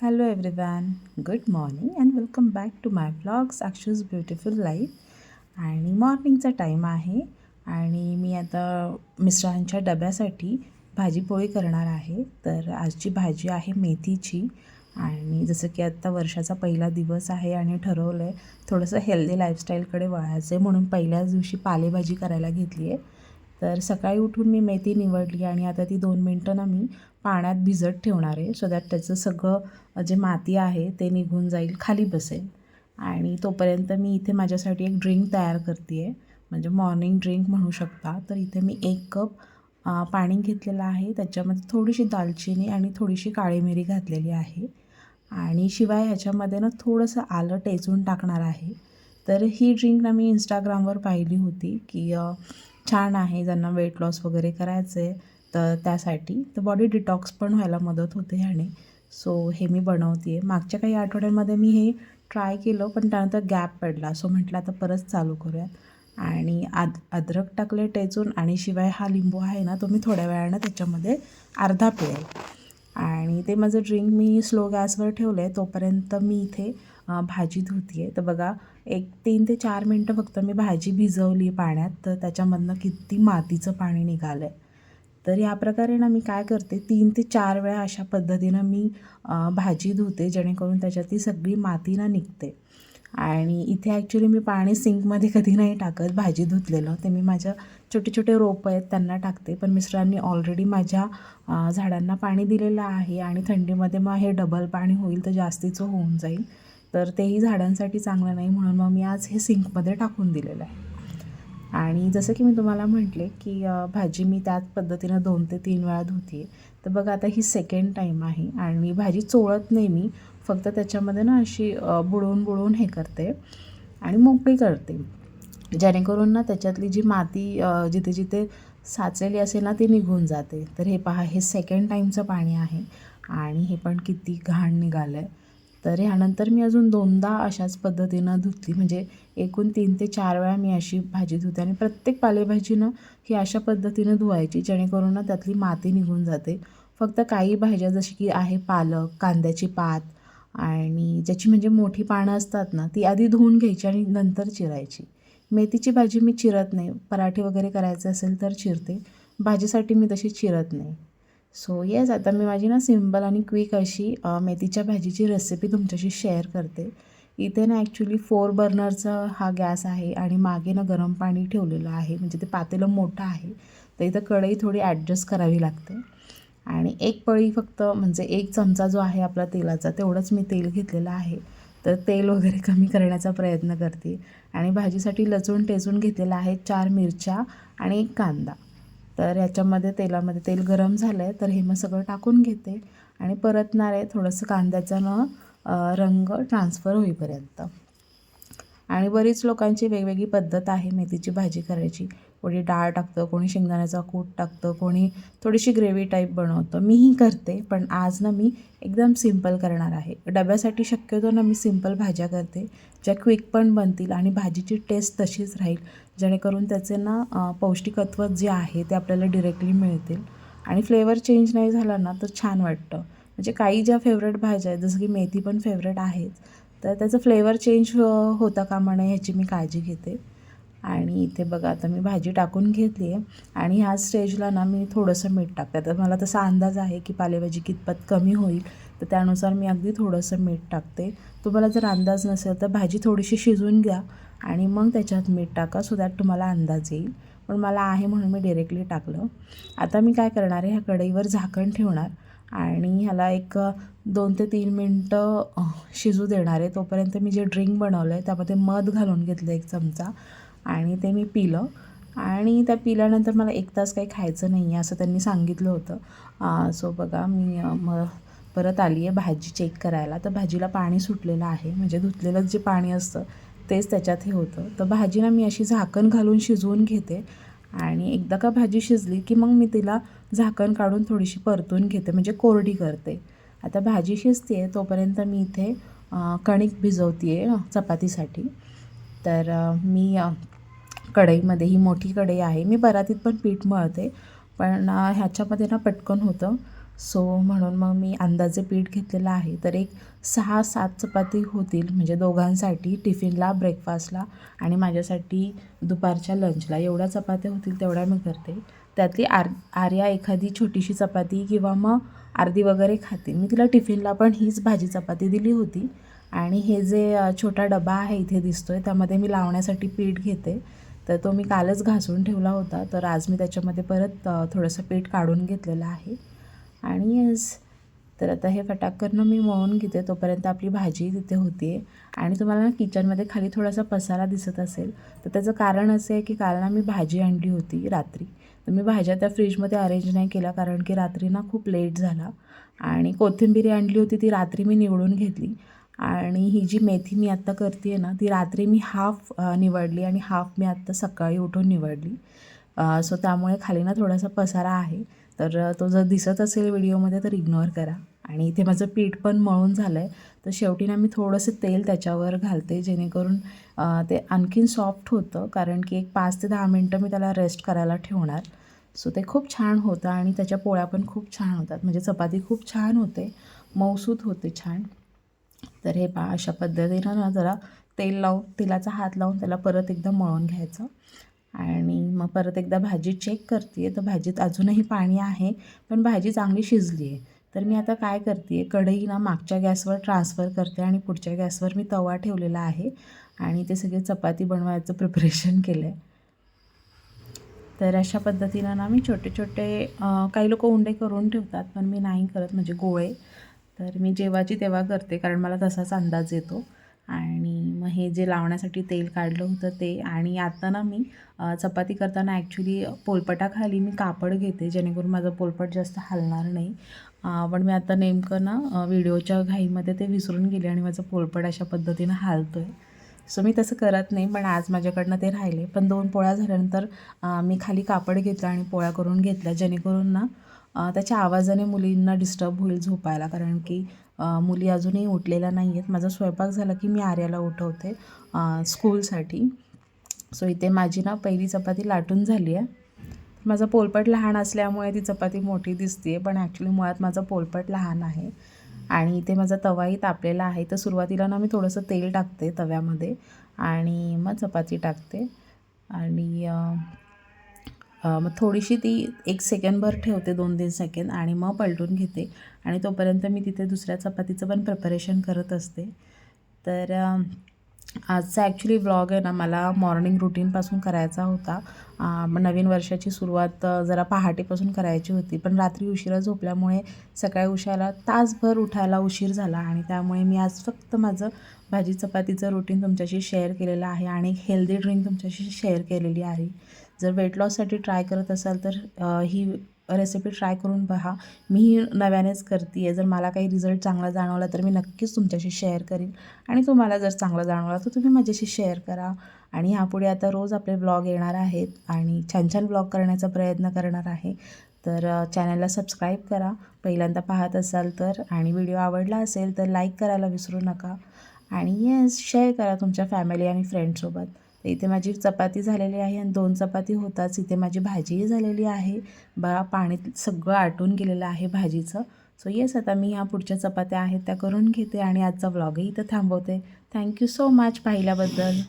Hello everyone good morning and welcome back to my blogs Akshu's beautiful life आणि मॉर्निंगचा time आहे आणि मी आता मिस्टरांच्या डब्यासाठी भाजीपोळी करणार आहे. तर आजची भाजी आहे मेथीची आणि जसं की आत्ता वर्षाचा पहिला दिवस आहे आणि ठरवलं आहे थोडंसं हेल्दी लाईफस्टाईलकडे वळायचं आहे म्हणून पहिल्याच दिवशी पालेभाजी करायला घेतली आहे तर सकाळी उठून मी मेथी निवडली आणि आता ती दोन मिनटं ना मी पाण्यात भिजत ठेवणार आहे सो दॅट त्याचं सगळं जे माती आहे ते निघून जाईल खाली बसेल. आणि तोपर्यंत मी इथे माझ्यासाठी एक ड्रिंक तयार करते आहे म्हणजे मॉर्निंग ड्रिंक म्हणू शकता. तर इथे मी एक कप पाणी घेतलेलं आहे त्याच्यामध्ये थोडीशी दालचिनी आणि थोडीशी काळी मिरी घातलेली आहे. आणि शिवाय ह्याच्यामध्ये ना थोडंसं आलं टेचून टाकणार आहे. तर ही ड्रिंक ना मी इंस्टाग्रामवर पाहिली होती की छान आहे ज्यांना वेट लॉस वगैरे करायचं आहे तर त्यासाठी. तर बॉडी डिटॉक्स पण व्हायला मदत होते ह्याने. सो हे मी बनवते आहे मागच्या काही आठवड्यांमध्ये मी हे ट्राय केलं पण त्यानंतर गॅप पडला. सो म्हटलं आता परत चालू करूयात. आणि आद अद्रक टाकले टेचून आणि शिवाय हा लिंबू आहे ना तो मी थोड्या वेळानं त्याच्यामध्ये अर्धा पिळेल. आणि ते माझं ड्रिंक मी स्लो गॅसवर ठेवलं आहे तोपर्यंत मी इथे भाजी धुती आहे. तर बघा एक तीन ते चार मिनटं फक्त मी भाजी भिजवली पाण्यात तर त्याच्यामधनं किती मातीचं पाणी निघालं आहे तर या प्रकारे ना मी काय करते तीन ते चार वेळा अशा पद्धतीनं मी भाजी धुते जेणेकरून त्याच्यातली सगळी माती ना निघते. आणि इथे ॲक्च्युली मी पाणी सिंकमध्ये कधी नाही टाकत भाजी धुतलेलं. ते मी माझ्या छोटे छोटे रोपं आहेत त्यांना टाकते. पण मिस्टरांनी ऑलरेडी माझ्या झाडांना पाणी दिलेलं आहे आणि थंडीमध्ये मग हे डबल पाणी होईल तर जास्तीचं होऊन जाईल. तर तेही झाडांसाठी चांगलं नाही म्हणून मग मी आज हे सिंकमध्ये टाकून दिलेलं आहे. आणि जसं की मी तुम्हाला म्हटले की भाजी मी त्याच पद्धतीनं दोन ते तीन वेळा धुते तर बघा आता ही सेकंड टाईम आहे आणि भाजी चोळत नाही मी. फक्त त्याच्यामध्ये ना अशी बुडवून बुडवून हे करते आणि मोकळी करते. जेणेकरून ना त्याच्यातली जी माती जिथे जिथे साचलेली असेल ना ती निघून जाते. तर हे पहा हे सेकंड टाईमचं पाणी आहे आणि हे पण किती घाण निघालं आहे तर ह्यानंतर मी अजून दोनदा अशाच पद्धतीनं धुतली. म्हणजे एकूण तीन ते चार वेळा मी अशी भाजी धुते आणि प्रत्येक पालेभाजीनं ही अशा पद्धतीनं धुवायची जेणेकरून ना त्यातली माती निघून जाते. फक्त काही भाज्या जशी की आहे पालक कांद्याची पात आणि ज्याची म्हणजे मोठी पानं असतात ना ती आधी धुवून घ्यायची आणि नंतर चिरायची. मेथीची भाजी मी चिरत नाही. पराठे वगैरे करायचे असेल तर चिरते. भाजीसाठी मी तशी चिरत नाही. सो येस आता मी माझी ना सिंपल आणि क्विक अशी मेथीच्या भाजीची रेसिपी तुमच्याशी शेअर करते. इथे ना ॲक्च्युली फोर बर्नरचा हा गॅस आहे आणि मागे ना गरम पाणी ठेवलेलं आहे. म्हणजे ते पातेलं मोठं आहे. तर इथं कढई थोडी ॲडजस्ट करावी लागते. आणि एक पळी फक्त म्हणजे एक चमचा जो आहे आपला तेलाचा तेवढंच मी तेल घेतलेलं आहे. तर तेल वगैरे कमी करण्याचा प्रयत्न करते. आणि भाजीसाठी लचून टेचून घेतलेला आहे चार मिरच्या आणि एक कांदा. तर याच्यामध्ये तेलामध्ये तेल गरम झालं आहे तर हे मग सगळं टाकून घेते आणि परतणार आहे थोडंसं कांद्याचा न रंग ट्रान्सफर होईपर्यंत. आणि बरीच लोकांची वेगवेगळी पद्धत आहे मेथीची भाजी करायची. कोणी डाळ टाकतं कोणी शेंगदाण्याचा कूट टाकतं कोणी थोडीशी ग्रेव्ही टाईप बनवतं. मीही करते पण आज ना मी एकदम सिंपल करणार आहे. डब्यासाठी शक्यतो ना मी सिंपल भाज्या करते ज्या क्विक पण बनतील आणि भाजीची टेस्ट तशीच राहील. जेणेकरून त्याचे ना पौष्टिकत्व जे आहे ते आपल्याला डिरेक्टली मिळतील. आणि फ्लेवर चेंज नाही झाला ना तर छान वाटतं. म्हणजे काही ज्या फेवरेट भाज्या आहेत जसं की मेथी पण फेवरेट आहेच. तर त्याचं फ्लेवर चेंज होता का म्हणे ह्याची मी काळजी घेते. आणि इथे बघा आता मी भाजी टाकून घेतली आहे. आणि ह्या स्टेजला ना मी थोडंसं मीठ टाकते. तर मला तसा अंदाज आहे की पालेभाजी कितपत कमी होईल. तर त्यानुसार मी अगदी थोडंसं मीठ टाकते. तुम्हाला जर अंदाज नसेल तर भाजी थोडीशी शिजवून घ्या. आणि मग त्याच्यात मीठ टाका सो दॅट तुम्हाला अंदाज येईल. पण मला आहे म्हणून मी डिरेक्टली टाकलं. आता मी काय करणार आहे? ह्या कढईवर झाकण ठेवणार. आणि ह्याला एक दोन ते तीन मिनटं शिजू देणार आहे. तोपर्यंत मी जे ड्रिंक बनवलं आहे त्यामध्ये मध घालून घेतलं एक चमचा आणि ते मी पिलं. आणि त्या पिल्यानंतर मला एक तास काही खायचं नाही आहे असं त्यांनी सांगितलं होतं. सो बघा मी मग परत आली आहे भाजी चेक करायला. तर भाजीला पाणी सुटलेलं आहे. म्हणजे धुतलेलं जे पाणी असतं तेच त्याच्यात हे होतं. तर भाजीला मी अशी झाकण घालून शिजवून घेते. आणि एकदा का भाजी शिजली की मग मी तिला झाकण काढून थोडीशी परतून घेते म्हणजे कोरडी करते. आता भाजी शिजते आहे तोपर्यंत मी इथे कणिक भिजवते आहे चपातीसाठी. तर मी कढईमध्ये ही मोठी कढई आहे. मी परातीत पण पीठ मळते पण ह्याच्यामध्ये ना पटकन होतं. सो म्हणून मग मी अंदाजे पीठ घेतलेलं आहे. तर एक सहा सात चपाती होतील. म्हणजे दोघांसाठी टिफिनला ब्रेकफास्टला आणि माझ्यासाठी दुपारच्या लंचला. एवढ्या चपात्या होतील तेवढ्या मी करते. त्यातली आर आर्या एखादी छोटीशी चपाती किंवा मग अर्धी वगैरे खाते. मी तिला टिफिनला पण हीच भाजी चपाती दिली होती. आणि हे जे छोटा डबा आहे इथे दिसतो आहे त्यामध्ये मी लावण्यासाठी पीठ घेते. तर तो मी कालच घासून ठेवला होता. तर आज मी त्याच्यामध्ये परत थोडंसं पीठ काढून घेतलेलं आहे. आणि येस. तर आता हे फटाकरनं मी मळून घेते तोपर्यंत आपली भाजी तिथे होते. आणि तुम्हाला ना किचनमध्ये खाली थोडासा पसारा दिसत असेल तर त्याचं कारण असं आहे की काल ना मी भाजी आणली होती रात्री. तर मी भाज्या त्या फ्रीजमध्ये अरेंज नाही केल्या कारण की रात्री ना खूप लेट झाला. आणि कोथिंबीर आणली होती ती रात्री मी निवडून घेतली. आणि ही जी मेथी मी आत्ता करते आहे ना ती रात्री मी हाफ निवडली आणि हाफ मी आत्ता सकाळी उठून निवडली. सो त्यामुळे खाली ना थोडासा पसारा आहे. तर तो जर दिसत असेल व्हिडिओमध्ये तर इग्नोर करा. आणि इथे माझं पीठ पण मळून झालं आहे तर शेवटी ना मी थोडंसं तेल त्याच्यावर घालते जेणेकरून ते आणखीन सॉफ्ट होतं. कारण की एक पाच ते दहा मिनटं मी त्याला रेस्ट करायला ठेवणार. सो ते खूप छान होतं आणि त्याच्या पोळ्या पण खूप छान होतात. म्हणजे चपाती खूप छान होते. मौसूत होते छान. तर हे पा अशा पद्धतीनं ना जरा तेल लावून तेलाचा हात लावून त्याला परत एकदा मळून घ्यायचं. आणि मग परत एकदा भाजी चेक करते तर भाजीत अजूनही पाणी आहे पण भाजी चांगली शिजली आहे तर मी आता काय करते कढई ना मागच्या गॅसवर ट्रान्सफर करते आणि पुढच्या गॅसवर मी तवा ठेवलेला आहे आणि ते सगळे चपाती बनवायचं प्रिपरेशन केलं आहे तर अशा पद्धतीनं ना मी छोटे छोटे काही लोक उंडे करून ठेवतात पण मी नाही करत म्हणजे गोळे. तर मी जेव्हाची तेव्हा करते कारण मला तसाच अंदाज येतो. आणि मग हे जे लावण्यासाठी तेल काढलं होतं ते. आणि आता ना मी चपाती करताना ॲक्च्युली पोलपटाखाली मी कापड घेते जेणेकरून माझं पोलपट जास्त हलणार नाही. पण मी आता नेमकं ना व्हिडिओच्या घाईमध्ये ते विसरून गेले आणि माझं पोलपट अशा पद्धतीनं हालतो आहे सो मी तसं करत नाही पण आज माझ्याकडनं ते राहिले. पण दोन पोळ्या झाल्यानंतर मी खाली कापड घेतलं आणि पोळ्या करून घेतल्या जेणेकरून ना त्याच्या आवाजाने मुलींना डिस्टर्ब होईल झोपायला कारण की मुली अजूनही उठलेल्या नाही आहेत माझा स्वयंपाक झाला की मी आर्याला उठवते स्कूलसाठी सो इथे माझी ना पहिली चपाती लाटून झाली आहे. माझा पोलपट लहान असल्यामुळे ती चपाती मोठी दिसते आहे पण ॲक्च्युली मुळात माझा पोलपट लहान आहे. आणि इथे माझा तवाही तापलेला आहे. तर सुरुवातीला ना मी थोडंसं तेल टाकते तव्यामध्ये आणि मग चपाती टाकते. आणि मग थोडीशी ती एक सेकंडभर ठेवते दोन तीन सेकंड आणि मग पलटून घेते. आणि तोपर्यंत मी तिथे दुसऱ्या चपातीचं पण प्रिपरेशन करत असते. तर आजचा ॲक्च्युली व्लॉग आहे ना मला मॉर्निंग रुटीनपासून करायचा होता. नवीन वर्षाची सुरुवात जरा पहाटेपासून करायची होती. पण रात्री उशिरा झोपल्यामुळे सकाळी उशाला तासभर उठायला उशीर झाला आणि त्यामुळे मी आज फक्त माझं भाजी चपातीचं रुटीन तुमच्याशी शेअर केलेलं आहे आणि एक हेल्दी ड्रिंक तुमच्याशी शेअर केलेली आहे. जर वेट लॉससाठी ट्राय करत असाल तर ही रेसिपी ट्राय करून पहा मी ही नव्यानेच करते आहे जर मला काही रिझल्ट चांगला जाणवला तर मी नक्कीच तुमच्याशी शेअर करीन. आणि तुम्हाला जर चांगला जाणवला तर तुम्ही माझ्याशी शेअर करा. आणि ह्यापुढे आता रोज आपले ब्लॉग येणार आहेत आणि छान छान ब्लॉग करण्याचा प्रयत्न करणार आहे. तर चॅनलला सबस्क्राईब करा. पहिल्यांदा पाहत असाल तर आणि व्हिडिओ आवडला असेल तर लाईक करायला विसरू नका. आणि येस शेअर करा तुमच्या फॅमिली आणि फ्रेंडसोबत तर इथे माझी चपाती झालेली आहे आणि दोन चपाती होताच. इथे माझी भाजीही झालेली आहे. बघा पाणी सगळं आटून गेलेलं आहे भाजीचं. सो येस आता मी ह्या पुढच्या चपात्या आहेत त्या करून घेते आणि आजचा व्लॉगही इथं थांबवते. थँक्यू सो मच पाहिल्याबद्दल.